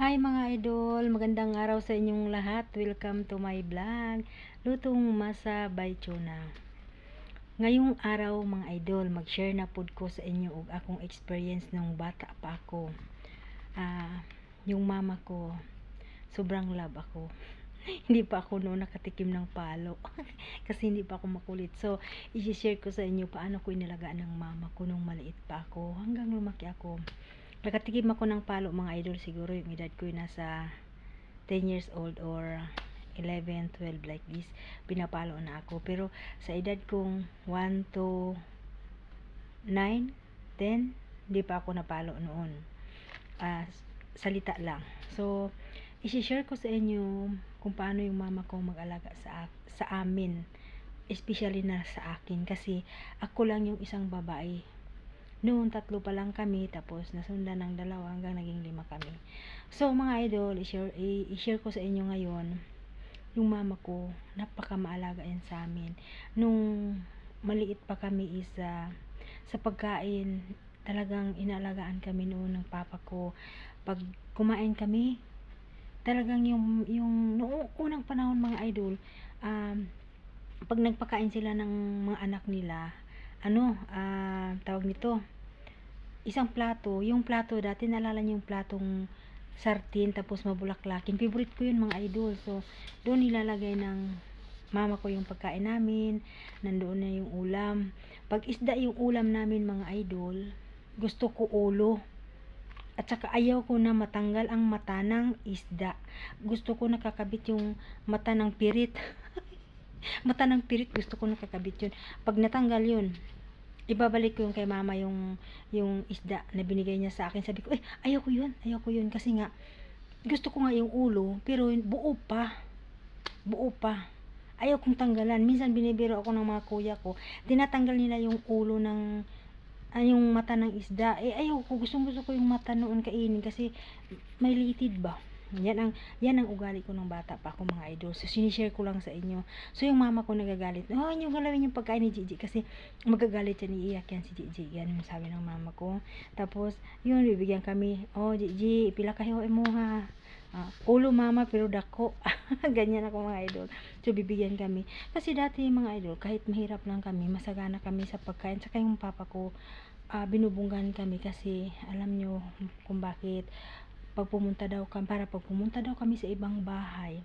Hi mga idol, magandang araw sa inyong lahat. Welcome to my vlog. Lutong masa by tuna. Ngayong araw mga idol, mag-share na pod ko sa inyo og akong experience nung bata pa ako. Ah, yung mama ko, sobrang love ako. hindi pa ako noon nakatikim ng palo. Kasi hindi pa ako makulit. So, i-share ko sa inyo paano ko inalagaan ng mama ko nung maliit pa ako hanggang lumaki ako. Nakatikim ako ng palo mga idol siguro yung edad ko yung nasa 10 years old or 11, 12 like this. Pinapalo na ako. Pero sa edad kong 1 to 9, 10, hindi pa ako napalo noon. Ah, salita lang. So, i-share ko sa inyo kung paano yung mama ko mag-alaga sa, sa amin. Especially na sa akin. Kasi ako lang yung isang babae noon tatlo pa lang kami tapos nasundan ng dalawa hanggang naging lima kami. So mga idol i-share, i-share ko sa inyo ngayon yung mama ko. Napaka maalaga yan sa amin. Nung maliit pa kami isa sa pagkain talagang inalagaan kami noon ng papa ko. Pag kumain kami talagang yung yung noong unang panahon mga idol um, pag nagpakain sila ng mga anak nila ano, ah, tawag nito, isang plato, yung plato, dati nalala niyo yung platong sartin, tapos mabulaklakin, favorite ko yun mga idol, so, doon nilalagay ng mama ko yung pagkain namin, nandoon na yung ulam, pag isda yung ulam namin mga idol, gusto ko ulo, at saka ayaw ko na matanggal ang mata ng isda, gusto ko nakakabit yung mata ng pirit, mata ng pirit gusto ko nakakabit yun. Pag natanggal yun ibabalik ko yung kay mama yung yung isda na binigay niya sa akin. Sabi ko eh ayaw ko yun ayaw ko yun. Kasi nga gusto ko nga yung ulo pero buo pa. Buo pa. Ayaw kong tanggalan. Minsan binibiro ako ng mga kuya ko. Tinatanggal nila yung ulo ng ay, yung mata ng isda. Eh ayaw ko gustong gusto ko yung mata noon kainin kasi may litid ba yan ang, yan ang ugali ko ng bata pa ako mga idol. So, sinishare ko lang sa inyo. So, yung mama ko nagagalit. Oh, yung galawin yung pagkain ni Gigi kasi magagalit yan, iiyak yan si Gigi. Yan yung sabi ng mama ko. Tapos, yun, bibigyan kami. Oh, Gigi, pila kayo mo ha. Uh, ulo mama pero dako. Ganyan ako mga idol. So, bibigyan kami. Kasi dati mga idol, kahit mahirap lang kami, masagana kami sa pagkain. Saka yung papa ko, uh, binubunggan kami kasi alam nyo kung bakit pag pumunta daw kami, para pag pumunta daw kami sa ibang bahay,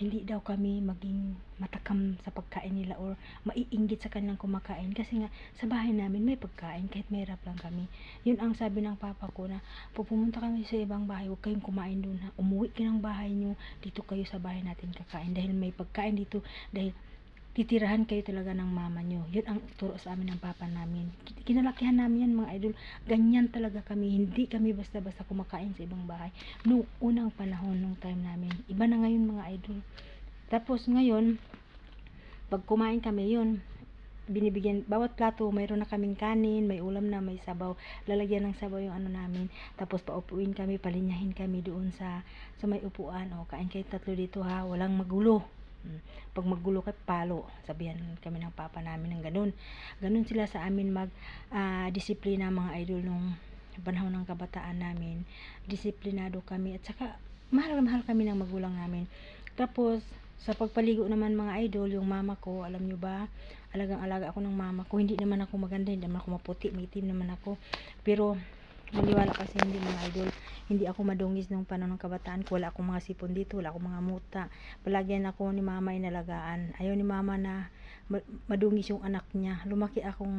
hindi daw kami maging matakam sa pagkain nila or maiinggit sa kanilang kumakain. Kasi nga sa bahay namin may pagkain kahit mahirap lang kami. Yun ang sabi ng papa ko na pag kami sa ibang bahay huwag kayong kumain doon umuwi kayo ng bahay nyo dito kayo sa bahay natin kakain. Dahil may pagkain dito dahil titirahan kayo talaga ng mama nyo. Yun ang turo sa amin ng papa namin. Kinalakihan namin yan mga idol. Ganyan talaga kami. Hindi kami basta-basta kumakain sa ibang bahay. Noong unang panahon, nung time namin. Iba na ngayon mga idol. Tapos ngayon, pag kumain kami yun, binibigyan, bawat plato, mayroon na kaming kanin, may ulam na, may sabaw, lalagyan ng sabaw yung ano namin, tapos paupuin kami, palinyahin kami doon sa, sa may upuan, o kain kayo tatlo dito ha, walang magulo. Pag magulo kay palo, sabihan kami ng papa namin ng ganun. Ganun sila sa amin mag uh, disiplina mga idol nung panahon ng kabataan namin. Disiplinado kami at saka mahal mahal kami ng magulang namin. Tapos sa pagpaligo naman mga idol, yung mama ko, alam nyo ba, alagang alaga ako ng mama ko. Hindi naman ako maganda, hindi naman ako maputi, may itim naman ako. Pero Maniwala kasi hindi mga idol. Hindi ako madungis nung panahon ng kabataan ko. Wala akong mga sipon dito. Wala akong mga muta. Palagyan ako ni mama inalagaan. Ayaw ni mama na madungis yung anak niya. Lumaki akong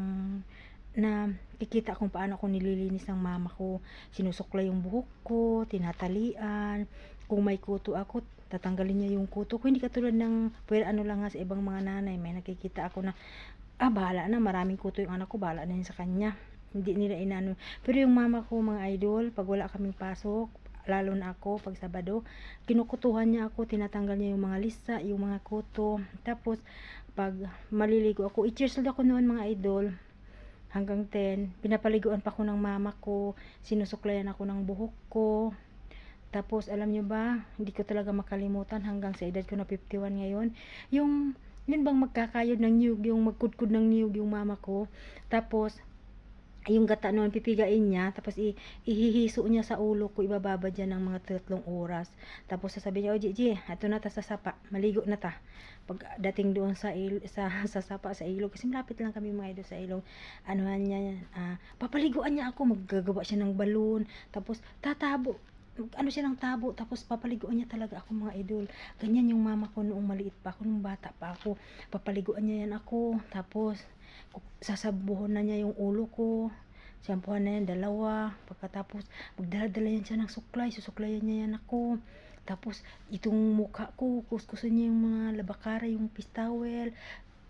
na kikita kung paano ako nililinis ng mama ko. Sinusukla yung buhok ko, tinatalian. Kung may kuto ako, tatanggalin niya yung kuto ko. Hindi katulad ng, pero ano lang nga sa ibang mga nanay, may nakikita ako na, ah, bahala na, maraming kuto yung anak ko, bahala na yun sa kanya hindi nila inano pero yung mama ko mga idol pag wala kaming pasok lalo na ako pag Sabado kinukutuhan niya ako tinatanggal niya yung mga lista yung mga kuto. Tapos pag maliligo ako i-cheers ako noon mga idol hanggang 10 pinapaliguan pa ako ng mama ko sinusuklayan ako ng buhok ko. Tapos alam nyo ba hindi ko talaga makalimutan hanggang sa edad ko na 51 ngayon. Yung yun bang magkakayod ng niyog yung magkudkud ng niyog yung mama ko. Tapos yung gata noon pipigain niya tapos ihihiso niya sa ulo ko ibababa dyan ng mga tatlong oras. Tapos sasabihin niya oh Gigi ito na ta sa sapa maligo na ta. Pag dating doon sa il, sa sa sapa sa ilog kasi malapit lang kami mga idol sa ilog anuhan niya ah, papaliguan niya ako maggagawa siya ng balon. Tapos tatabo ano siya ng tabo tapos papaliguan niya talaga ako mga idol ganyan yung mama ko noong maliit pa ako nung bata pa ako papaliguan niya yan ako tapos sasabuhon na niya yung ulo ko Siyampuhan na yan, dalawa. Pagkatapos, magdala-dala yan siya ng suklay. Susuklayan niya yan ako. Tapos, itong mukha ko, kuskusin niya yung mga labakara, yung pistawel.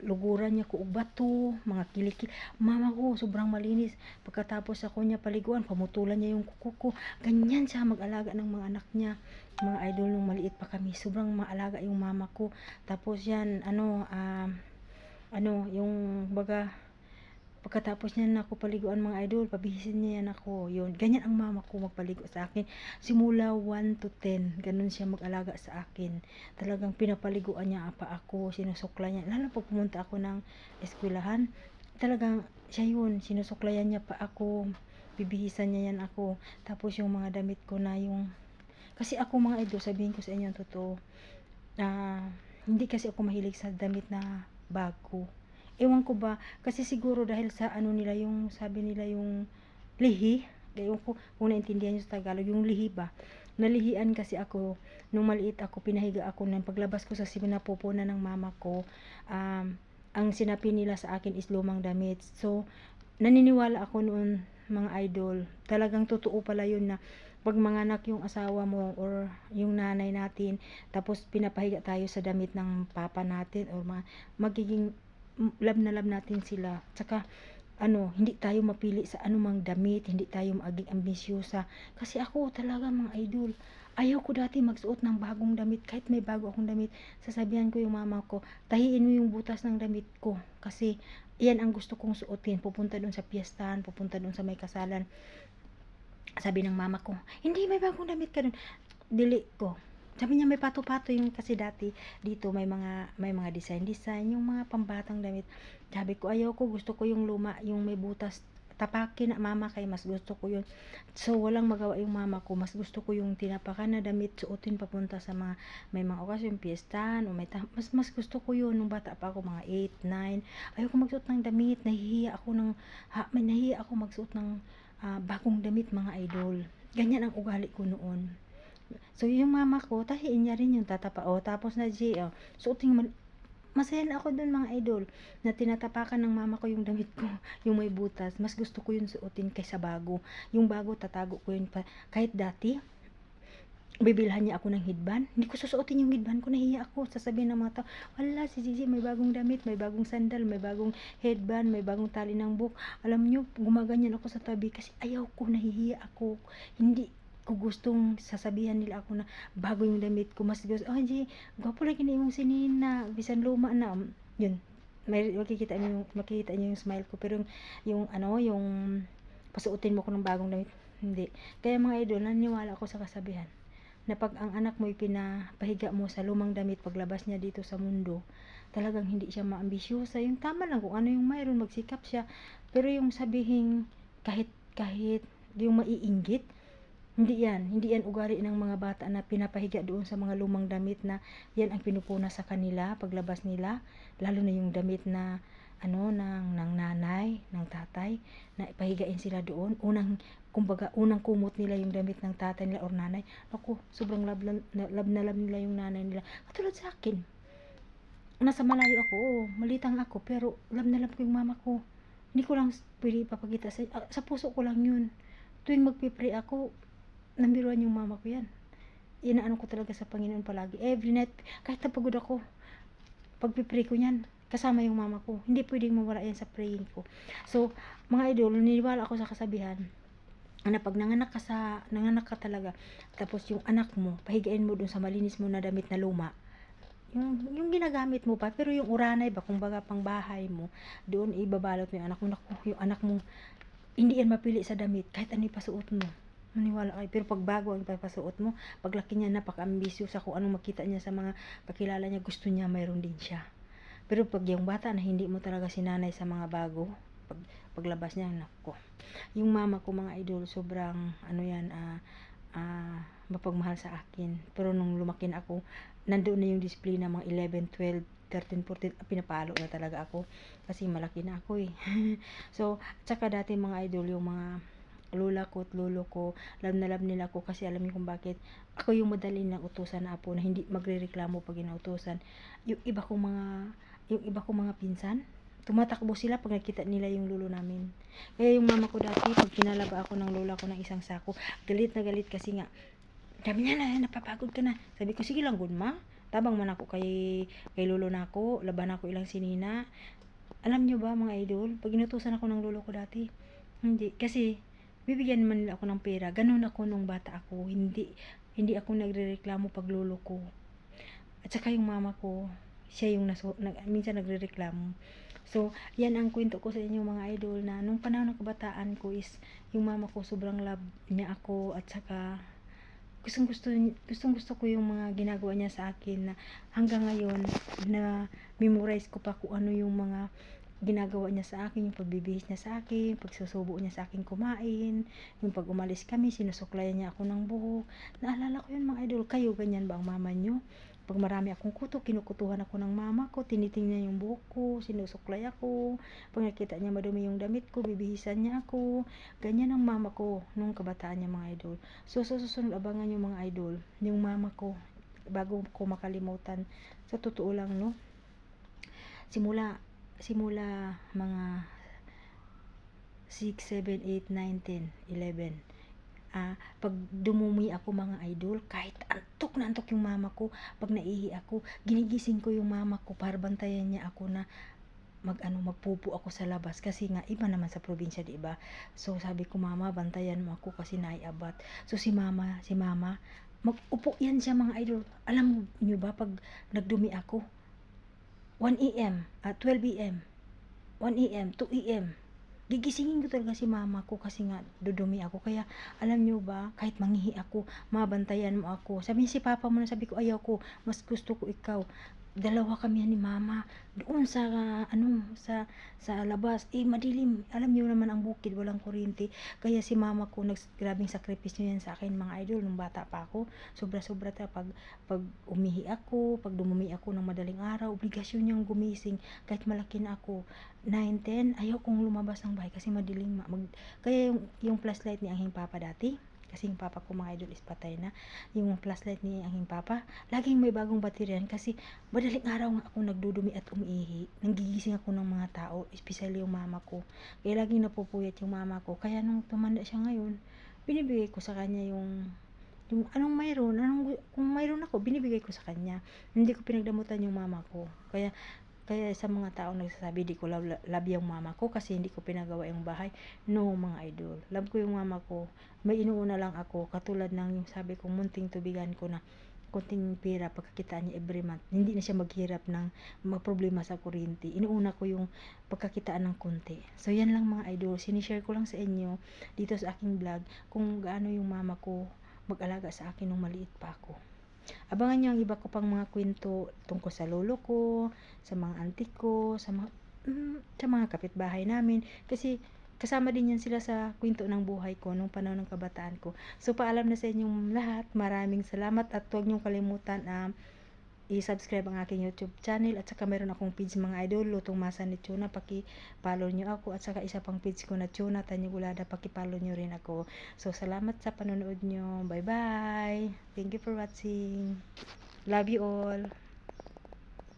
Luguran niya ko og bato, mga kilikil. Mama ko, sobrang malinis. Pagkatapos ako niya paliguan, pamutulan niya yung kuko ko. Ganyan siya mag-alaga ng mga anak niya. Mga idol nung maliit pa kami. Sobrang maalaga yung mama ko. Tapos yan, ano, ah, ano, yung baga, Pagkatapos niya na ako paliguan mga idol, pabihisin niya yan ako. Yun, ganyan ang mama ko magpaligo sa akin. Simula 1 to 10, ganun siya mag-alaga sa akin. Talagang pinapaliguan niya apa ako, sinusukla niya. Lalo pag pumunta ako ng eskwelahan, talagang siya yun, sinusuklayan niya pa ako. Bibihisan niya yan ako. Tapos yung mga damit ko na yung... Kasi ako mga idol, sabihin ko sa inyo ang totoo, ah, hindi kasi ako mahilig sa damit na bago ewan ko ba kasi siguro dahil sa ano nila yung sabi nila yung lihi ewan ko kung naintindihan nyo sa Tagalog yung lihi ba? Nalihian kasi ako nung maliit ako pinahiga ako ng paglabas ko sa sinapupunan ng mama ko. Um, ang sinapi nila sa akin is lumang damit. So naniniwala ako noon mga idol talagang totoo pala yun na pag manganak yung asawa mo or yung nanay natin tapos pinapahiga tayo sa damit ng papa natin or mga, magiging love na love natin sila. Tsaka, ano, hindi tayo mapili sa anumang damit, hindi tayo maging ambisyosa. Kasi ako talaga mga idol, ayaw ko dati magsuot ng bagong damit. Kahit may bago akong damit, sasabihan ko yung mama ko, tahiin mo yung butas ng damit ko. Kasi, yan ang gusto kong suotin. Pupunta doon sa piyestahan, pupunta doon sa may kasalan. Sabi ng mama ko, hindi may bagong damit ka doon. Dili ko, sabi niya may pato-pato yung kasi dati dito may mga may mga design design yung mga pambatang damit. Sabi ko ayaw ko gusto ko yung luma yung may butas tapakin na mama kay mas gusto ko yun. So walang magawa yung mama ko mas gusto ko yung tinapakan na damit suotin papunta sa mga may mga okasyon piyestahan o may mas mas gusto ko yun. Nung bata pa ako mga 8, 9 ayaw ko magsuot ng damit nahihiya ako ng ha, may nahihiya ako magsuot ng uh, bagong damit mga idol. Ganyan ang ugali ko noon So, yung mama ko, tahiin niya rin yung tatapa. O, tapos na G, o, suoting man, masaya na ako dun mga idol na tinatapakan ng mama ko yung damit ko yung may butas. Mas gusto ko yun suotin kaysa bago. Yung bago tatago ko yun pa. Kahit dati bibilhan niya ako ng headband. Hindi ko susuotin yung headband ko nahiya ako. Sasabihin ng mga tao wala si Gigi may bagong damit may bagong sandal may bagong headband may bagong tali ng book. Alam nyo gumaganyan ako sa tabi kasi ayaw ko nahihiya ako. Hindi ko gustong sasabihan nila ako na bago yung damit ko mas gusto oh di gwapo lagi na yung sinina bisan luma na. Yun. May makikita niyo makikita niyo yung smile ko pero yung, yung ano yung pasuotin mo ko ng bagong damit hindi. Kaya mga idol naniwala ako sa kasabihan na pag ang anak mo ipinapahiga mo sa lumang damit paglabas niya dito sa mundo talagang hindi siya maambisyosa. Yung tama lang kung ano yung mayroon magsikap siya pero yung sabihin kahit kahit yung maiinggit hindi yan, hindi yan ugali ng mga bata na pinapahiga doon sa mga lumang damit na yan ang pinupuna sa kanila paglabas nila, lalo na yung damit na ano ng ng nanay, ng tatay na ipahigain sila doon. Unang kumbaga unang kumot nila yung damit ng tatay nila or nanay. Ako, sobrang love, love na love nila yung nanay nila. Katulad sa akin. Nasa malayo ako, oh, malitang ako, pero love na love ko yung mama ko. Hindi ko lang pwede ipapakita sa, sa puso ko lang yun. Tuwing magpipray ako, nambiruan yung mama ko yan. Inaano ko talaga sa Panginoon palagi. Every night kahit napagod ako pagpipray ko yan kasama yung mama ko. Hindi pwedeng mawala yan sa praying ko. So mga idol niniwala ako sa kasabihan na pag nanganak ka sa nanganak ka talaga tapos yung anak mo pahigain mo dun sa malinis mo na damit na luma. Yung, yung ginagamit mo pa pero yung uranay ba kung baga pang bahay mo doon ibabalot mo yung anak mo. Yung anak mo hindi yan mapili sa damit kahit ano ipasuot mo maniwala kayo pero pag bago ang papasuot mo paglaki niya napaka-ambisyo sa kung anong makita niya sa mga kakilala niya gusto niya mayroon din siya pero pag yung bata na hindi mo talaga sinanay sa mga bago pag, paglabas niya, nako. Yung mama ko mga idol, sobrang ano yan, ah, ah, mapagmahal sa akin. Pero nung lumaki na ako, nandoon na yung display na mga 11, 12, 13, 14, ah, pinapalo na talaga ako. Kasi malaki na ako eh. so, tsaka dati mga idol, yung mga lola ko at lolo ko, love na love nila ako kasi alam niyo kung bakit ako yung madali ng utusan na apo na hindi magrereklamo pag inautusan. Yung iba kong mga yung iba kong mga pinsan, tumatakbo sila pag nakita nila yung lolo namin. Kaya yung mama ko dati, pag kinalaba ako ng lola ko ng isang sako, galit na galit kasi nga, sabi niya na, napapagod ka na. Sabi ko, sige lang, good ma. Tabang man ako kay, kay lolo na ako, laban ako ilang sinina. Alam niyo ba mga idol, pag inutusan ako ng lolo ko dati, hindi, kasi bibigyan nila ako ng pera. Ganun ako nung bata ako. Hindi, hindi ako nagrereklamo pag lolo ko. At saka yung mama ko, siya yung naso, nag, minsan nagrereklamo. So, yan ang kwento ko sa inyo mga idol na nung panahon ng kabataan ko is yung mama ko sobrang love niya ako at saka gustong gusto gustong gusto ko yung mga ginagawa niya sa akin na hanggang ngayon na memorize ko pa kung ano yung mga ginagawa niya sa akin, yung pagbibihis niya sa akin, pagsusubo niya sa akin kumain, yung pag umalis kami, sinusuklayan niya ako ng buhok. Naalala ko yun mga idol, kayo ganyan ba ang mama niyo? Pag marami akong kuto, kinukutuhan ako ng mama ko, tinitingnan yung buhok ko, sinusuklay ako. Pag nakita niya madumi yung damit ko, bibihisan niya ako. Ganyan ang mama ko nung kabataan niya mga idol. So, sa susunod abangan yung mga idol, yung mama ko, bago ko makalimutan. Sa totoo lang, no? Simula, simula mga 6, 7, 8, 9, 10, 11. Ah, pag dumumi ako mga idol, kahit antok na antok yung mama ko, pag naihi ako, ginigising ko yung mama ko para bantayan niya ako na mag ano magpupo ako sa labas. Kasi nga iba naman sa probinsya di ba? So sabi ko mama bantayan mo ako kasi naiabat. So si mama si mama magupo yan siya mga idol. Alam niyo ba pag nagdumi ako 1 AM at 12 AM 1 AM 2 AM gigisingin ko talaga si mama ko kasi nga dudumi ako. Kaya alam niyo ba kahit manghihi ako mabantayan mo ako. Sabi si papa mo na sabi ko ayaw ko mas gusto ko ikaw dalawa kami ni mama doon sa ano sa sa labas. Eh madilim. Alam niyo naman ang bukid walang kuryente. Kaya si mama ko nagsgrabing sakripisyo yan sa akin mga idol nung bata pa ako. Sobra sobra ta pag pag umihi ako pag dumumi ako ng madaling araw obligasyon niyang gumising. Kahit malaki na ako 9, 10, ayaw kong lumabas ng bahay kasi madilim. Mag, kaya yung, yung flashlight ni Anging Papa dati, kasi yung papa ko mga idol is patay na, yung flashlight ni Anging Papa, laging may bagong bateryan kasi madaling araw nga ako nagdudumi at umiihi. Nanggigising ako ng mga tao, especially yung mama ko. Kaya laging napupuyat yung mama ko. Kaya nung tumanda siya ngayon, binibigay ko sa kanya yung yung anong mayroon, anong, kung mayroon ako, binibigay ko sa kanya. Hindi ko pinagdamutan yung mama ko. Kaya kaya sa mga tao nagsasabi di ko love, love yung mama ko kasi hindi ko pinagawa yung bahay. No mga idol. Love ko yung mama ko. May inuuna lang ako. Katulad ng yung sabi ko munting tubigan ko na konting pera pagkakita niya every month. Hindi na siya maghirap ng magproblema sa kuryente. Inuuna ko yung pagkakitaan ng konti. So yan lang mga idol. Sinishare ko lang sa inyo dito sa aking vlog kung gaano yung mama ko mag-alaga sa akin nung maliit pa ako. Abangan nyo ang iba ko pang mga kwento tungkol sa lolo ko, sa mga auntie ko, sa mga, mm, sa mga kapitbahay namin. Kasi kasama din yan sila sa kwento ng buhay ko nung panahon ng kabataan ko. So paalam na sa inyong lahat. Maraming salamat at huwag niyong kalimutan um, i-subscribe ang aking YouTube channel at saka meron akong page mga idol, Lutong Masa ni Chuna, paki-follow nyo ako at saka isa pang page ko na Chuna Tanyugulada, paki-follow nyo rin ako. So, salamat sa panonood nyo. Bye-bye! Thank you for watching. Love you all.